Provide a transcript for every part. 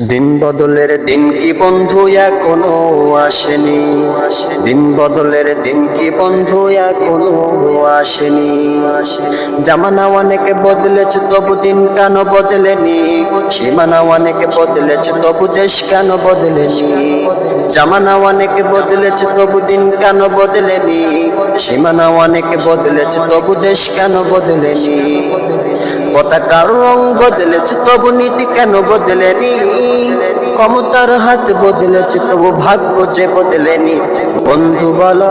দিন বদলের দিন কি বন্ধু এখনও আসেনি? দিন বদলের দিন কি বন্ধু এখনও আসেনি? জামানা অনেক বদলেছে, তবু দিন কেন বদলেনি? সীমানা অনেক বদলেছে, তবু দেশ কেন বদলেনি? জামানা অনেক বদলেছে, তবু দিন কেন বদলেনি? সীমানা অনেক বদলেছে, তবু দেশ কেন বদলেনি? পতাকার রং বদলেছে, তবু নীতি কেন বদলেনি? ক্ষমতার হাত বদলেছে, তবু ভাগ্য যে বদলেনি। বন্ধু বলো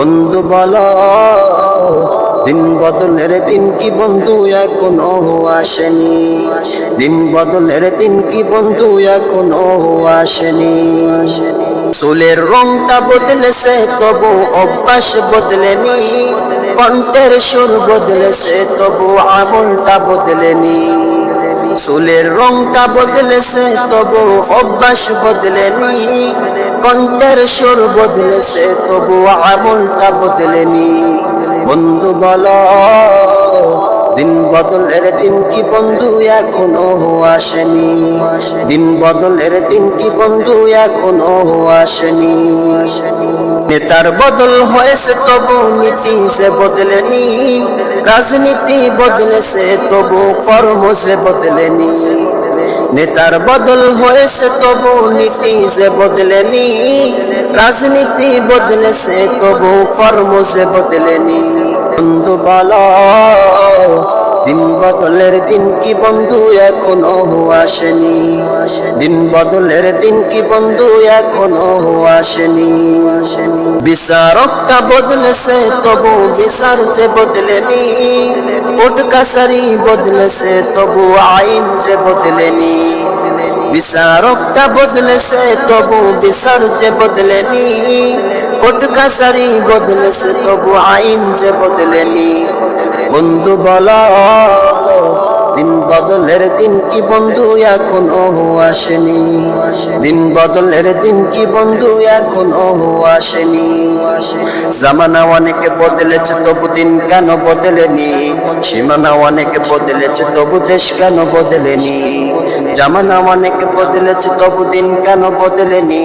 বন্ধু বল দিন বদলের দিন কি বন্ধু এখনও আসেনি? দিন বদলের দিন কি বন্ধু এখনও আসেনি? চুলের রংটা বদলেছে, তবু অভ্যাস বদলেনি। কণ্ঠের সুর বদলেছে, তবু আমলটা বদলেনি। চুলের রংটা বদলেছে তবু অভ্যাস বদলেনি। কণ্ঠের সুর বদলেছে তবু আমলটা বদলেনি। বন্ধু বল, দিন বদলের দিন কি বন্ধু এখনও আসেনি? দিন বদলের দিন কি বন্ধু এখনও আসেনি? নেতার বদল হয়েছে তবু নীতি সে বদলেনি। রাজনীতি বদলেছে, তবু কর্ম সে বদলেনি। নেতার বদল হয়েছে, তবু নীতি যে বদলেনি। রাজনীতি বদলেছে, তবু কর্ম সে বদলেনি। বন্ধু বলো, দিন বদলের দিন কি বন্ধু এখনও আসেনি? দিন বদলের দিন কি বন্ধু এখনও আসেনি? বিচারকটা বদলেছে তবু বিচার যে বদলেনি কোর্ট বদলেছে তবু আইন যে বদলেনি বিচারকটা বদলেছে তবু বিচার যে বদলেনি কোর্ট বদলেছে তবু আইন যে বদলেনি বন্ধু বলা দিন বদলের দিন কি বন্ধু এখনও আসেনি? দিন বদলের দিন কি বন্ধু এখনও আসেনি? জামানা অনেকে বদলেছে, তবু দিন কেন বদলেনি? সীমানা অনেকে বদলেছে, তবু দেশ কেন বদলেনি? জামানা অনেকে বদলেছে, তবু দিন কেন বদলেনি?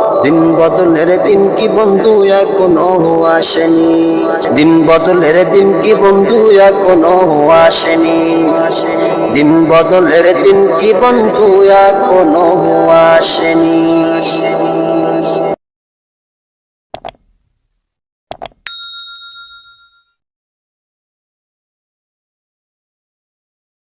দিন বদলের দিন কি বন্ধু এখনও আসেনি? দিন বদলের দিন কি বন্ধু এখনও আসেনি? দিন বদলের দিন কি বন্ধু এখনও আসেনি?